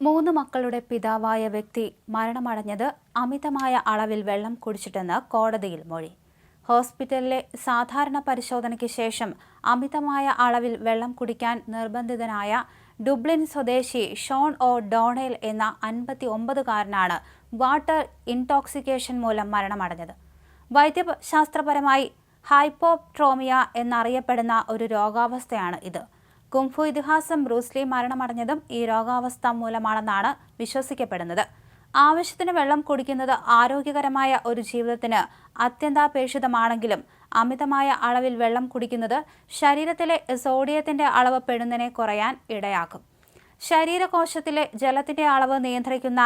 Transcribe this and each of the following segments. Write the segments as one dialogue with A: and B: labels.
A: മൂന്ന് മക്കളുടെ പിതാവായ വ്യക്തി മരണമടഞ്ഞത് അമിതമായ അളവിൽ വെള്ളം കുടിച്ചിട്ടെന്ന് കോടതിയിൽ മൊഴി. ഹോസ്പിറ്റലിലെ സാധാരണ പരിശോധനയ്ക്ക് ശേഷം അമിതമായ അളവിൽ വെള്ളം കുടിക്കാൻ നിർബന്ധിതനായ ഡുബ്ലിൻ സ്വദേശി ഷോൺ ഒ ഡോണേൽ എന്ന അൻപത്തി ഒമ്പതുകാരനാണ് വാട്ടർ ഇൻടോക്സിക്കേഷൻ മൂലം മരണമടഞ്ഞത്. വൈദ്യശാസ്ത്രപരമായി ഹൈപ്പോട്രോമിയ എന്നറിയപ്പെടുന്ന ഒരു രോഗാവസ്ഥയാണ് ഇത്. കുംഫു ഇതിഹാസം ബ്രൂസ്ലി മരണമടഞ്ഞതും ഈ രോഗാവസ്ഥ മൂലമാണെന്നാണ് വിശ്വസിക്കപ്പെടുന്നത്. ആവശ്യത്തിന് വെള്ളം കുടിക്കുന്നത് ആരോഗ്യകരമായ ഒരു ജീവിതത്തിന് അത്യന്താപേക്ഷിതമാണെങ്കിലും അമിതമായ അളവിൽ വെള്ളം കുടിക്കുന്നത് ശരീരത്തിലെ സോഡിയത്തിന്റെ അളവ് പെടുന്നതിനെ കുറയാൻ ഇടയാക്കും. ശരീരകോശത്തിലെ ജലത്തിന്റെ അളവ് നിയന്ത്രിക്കുന്ന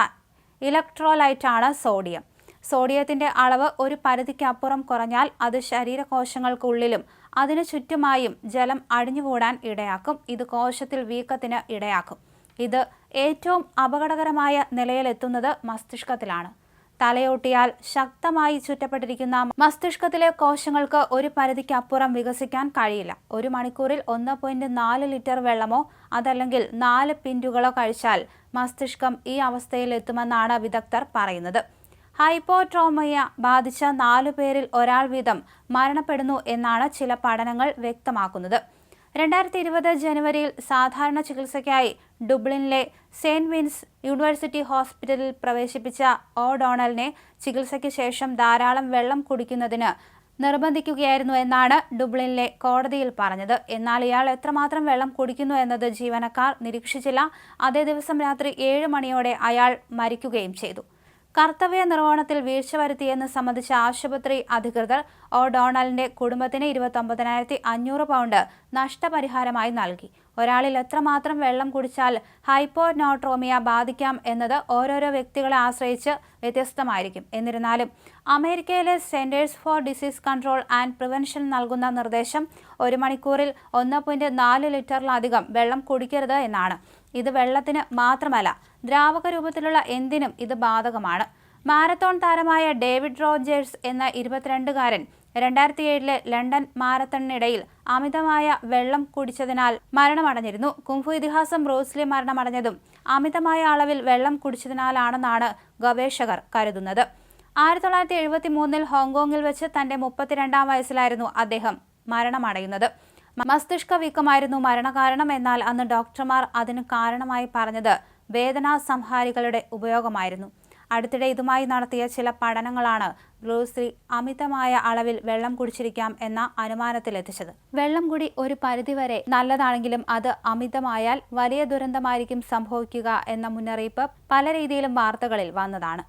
A: ഇലക്ട്രോലൈറ്റാണ് സോഡിയം. സോഡിയത്തിന്റെ അളവ് ഒരു പരിധിക്കപ്പുറം കുറഞ്ഞാൽ അത് ശരീരകോശങ്ങൾക്കുള്ളിലും അതിനു ചുറ്റുമായും ജലം അടിഞ്ഞുകൂടാൻ ഇടയാക്കും. ഇത് കോശത്തിൽ വീക്കത്തിന് ഇടയാക്കും. ഇത് ഏറ്റവും അപകടകരമായ നിലയിലെത്തുന്നത് മസ്തിഷ്കത്തിലാണ്. തലയോട്ടിയാൽ ശക്തമായി ചുറ്റപ്പെട്ടിരിക്കുന്ന മസ്തിഷ്കത്തിലെ കോശങ്ങൾക്ക് ഒരു പരിധിക്കപ്പുറം വികസിക്കാൻ കഴിയില്ല. ഒരു മണിക്കൂറിൽ ഒന്ന് പോയിന്റ് നാല് ലിറ്റർ വെള്ളമോ അതല്ലെങ്കിൽ നാല് പിന്റുകളോ കഴിച്ചാൽ മസ്തിഷ്കം ഈ അവസ്ഥയിൽ എത്തുമെന്നാണ് വിദഗ്ധർ പറയുന്നത്. ഹൈപ്പോട്രോമിയ ബാധിച്ച നാലു പേരിൽ ഒരാൾ വീതം മരണപ്പെടുന്നു എന്നാണ് ചില പഠനങ്ങൾ വ്യക്തമാക്കുന്നത്. രണ്ടായിരത്തി ഇരുപത് ജനുവരിയിൽ സാധാരണ ചികിത്സയ്ക്കായി ഡുബ്ലിനിലെ സെയിന്റ് വിൻസ് യൂണിവേഴ്സിറ്റി ഹോസ്പിറ്റലിൽ പ്രവേശിപ്പിച്ച ഓ ഡോണലിനെ ചികിത്സയ്ക്ക് ശേഷം ധാരാളം വെള്ളം കുടിക്കുന്നതിന് നിർബന്ധിക്കുകയായിരുന്നു എന്നാണ് ഡുബ്ലിനിലെ കോടതിയിൽ പറഞ്ഞത്. എന്നാൽ ഇയാൾ എത്രമാത്രം വെള്ളം കുടിക്കുന്നു എന്നത് ജീവനക്കാർ നിരീക്ഷിച്ചില്ല. അതേ ദിവസം രാത്രി ഏഴ് മണിയോടെ അയാൾ മരിക്കുകയും ചെയ്തു. കർത്തവ്യ നിർവഹണത്തിൽ വീഴ്ച വരുത്തിയെന്ന് സംബന്ധിച്ച ആശുപത്രി അധികൃതർ ഒ ഡൊണാൾഡിന്റെ കുടുംബത്തിന് ഇരുപത്തൊമ്പതിനായിരത്തി അഞ്ഞൂറ് പൗണ്ട് നഷ്ടപരിഹാരമായി നൽകി. ഒരാളിൽ എത്രമാത്രം വെള്ളം കുടിച്ചാൽ ഹൈപ്പോനോട്രോമിയ ബാധിക്കാം എന്നത് ഓരോരോ വ്യക്തികളെ ആശ്രയിച്ച് വ്യത്യസ്തമായിരിക്കും. എന്നിരുന്നാലും അമേരിക്കയിലെ Centers for Disease Control and Prevention നൽകുന്ന നിർദ്ദേശം ഒരു മണിക്കൂറിൽ ഒന്ന് പോയിന്റ് നാല് ലിറ്ററിലധികം വെള്ളം കുടിക്കരുത് എന്നാണ്. ഇത് വെള്ളത്തിന് മാത്രമല്ല ദ്രാവക രൂപത്തിലുള്ള എന്തിനും ഇത് ബാധകമാണ്. മാരത്തോൺ താരമായ ഡേവിഡ് റോജേഴ്സ് എന്ന ഇരുപത്തിരണ്ടുകാരൻ രണ്ടായിരത്തി ഏഴിലെ ലണ്ടൻ മാരത്തണിനിടയിൽ അമിതമായ വെള്ളം കുടിച്ചതിനാൽ മരണമടഞ്ഞിരുന്നു. കുംഫു ഇതിഹാസം റോസ്ലി മരണമടഞ്ഞതും അമിതമായ അളവിൽ വെള്ളം കുടിച്ചതിനാലാണെന്നാണ് ഗവേഷകർ കരുതുന്നത്. ആയിരത്തി തൊള്ളായിരത്തി എഴുപത്തി മൂന്നിൽ ഹോങ്കോങ്ങിൽ വെച്ച് തന്റെ മുപ്പത്തിരണ്ടാം വയസ്സിലായിരുന്നു അദ്ദേഹം മരണമടയുന്നത്. മസ്തിഷ്ക വീക്കമായിരുന്നു മരണകാരണം എന്നാൽ അന്ന് ഡോക്ടർമാർ അതിന് കാരണമായി പറഞ്ഞത് വേദനാ സംഹാരികളുടെ ഉപയോഗമായിരുന്നു. അടുത്തിടെ ഇതുമായി നടത്തിയ ചില പഠനങ്ങളാണ് ഗ്ലൂസ്ത്രീ അമിതമായ അളവിൽ വെള്ളം കുടിച്ചിരിക്കാം എന്ന അനുമാനത്തിലെത്തിച്ചത്. വെള്ളം കുടി ഒരു പരിധിവരെ നല്ലതാണെങ്കിലും അത് അമിതമായാൽ വലിയ ദുരന്തമായിരിക്കും സംഭവിക്കുക എന്ന മുന്നറിയിപ്പ് പല രീതിയിലും വാർത്തകളിൽ വന്നതാണ്.